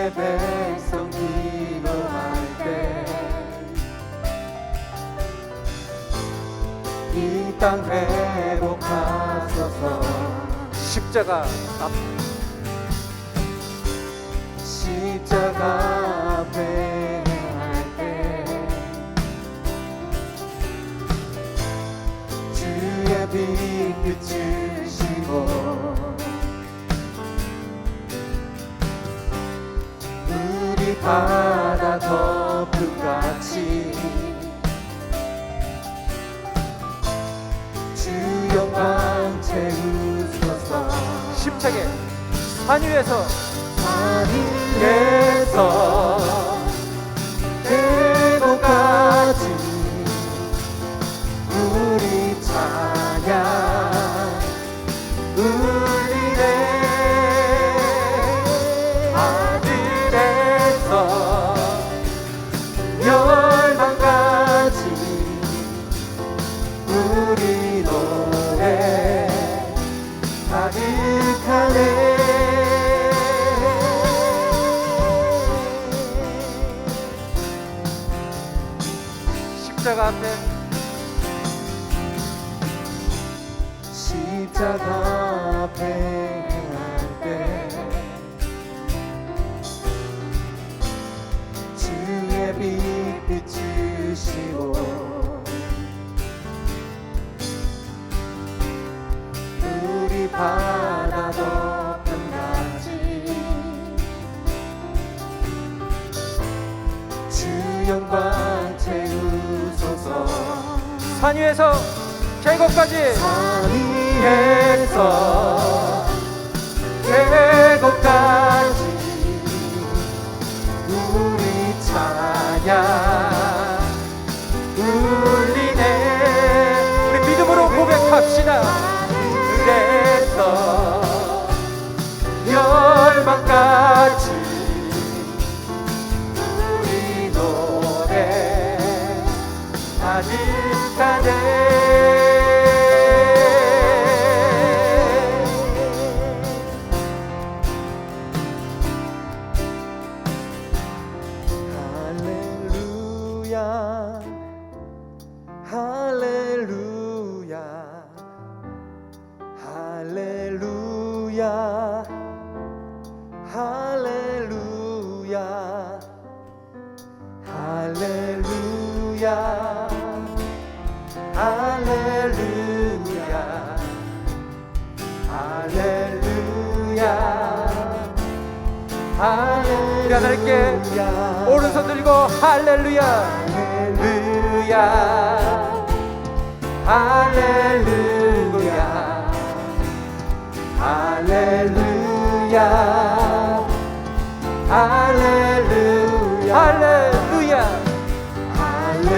내 백성 기도할 때 이 땅 회복하소서. 십자가 앞. 십자가 앞에 행할 때 주의 빛 빛이 바다 덮음같이 주 영광 채우소서 십자게 산 위에서 가득하네. 십자가 앞에. 십자가 앞에 주의 빛 비추시고 바다 덮음같이 주 영광 채우소서. 산 위에서 계곡까지. 산 위에서 계곡까지 마지막까지 우리 노래 아직까지 할렐루야. 할렐루야 오른손 들고 할렐루야. 할렐루야. 할렐루야. 할렐루야. 할렐루야. 할렐루야.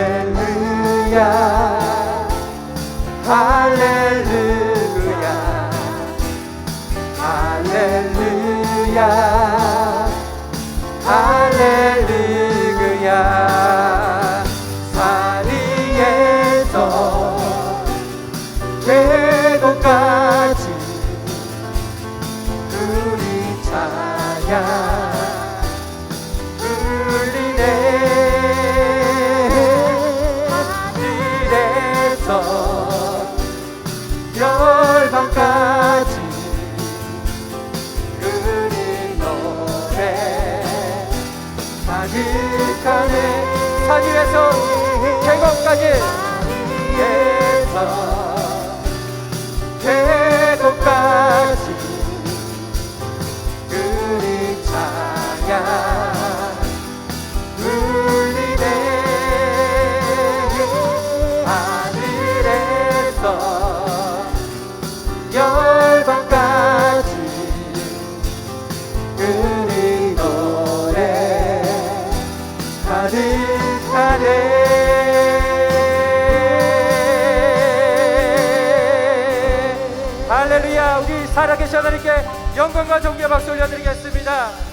할렐루야. 할렐루야. 할렐루야 산 위에서 계곡까지 위에서 계곡까지 그리 찬양 살아계신 하나님께 영광과 존귀와 박수 올려드리겠습니다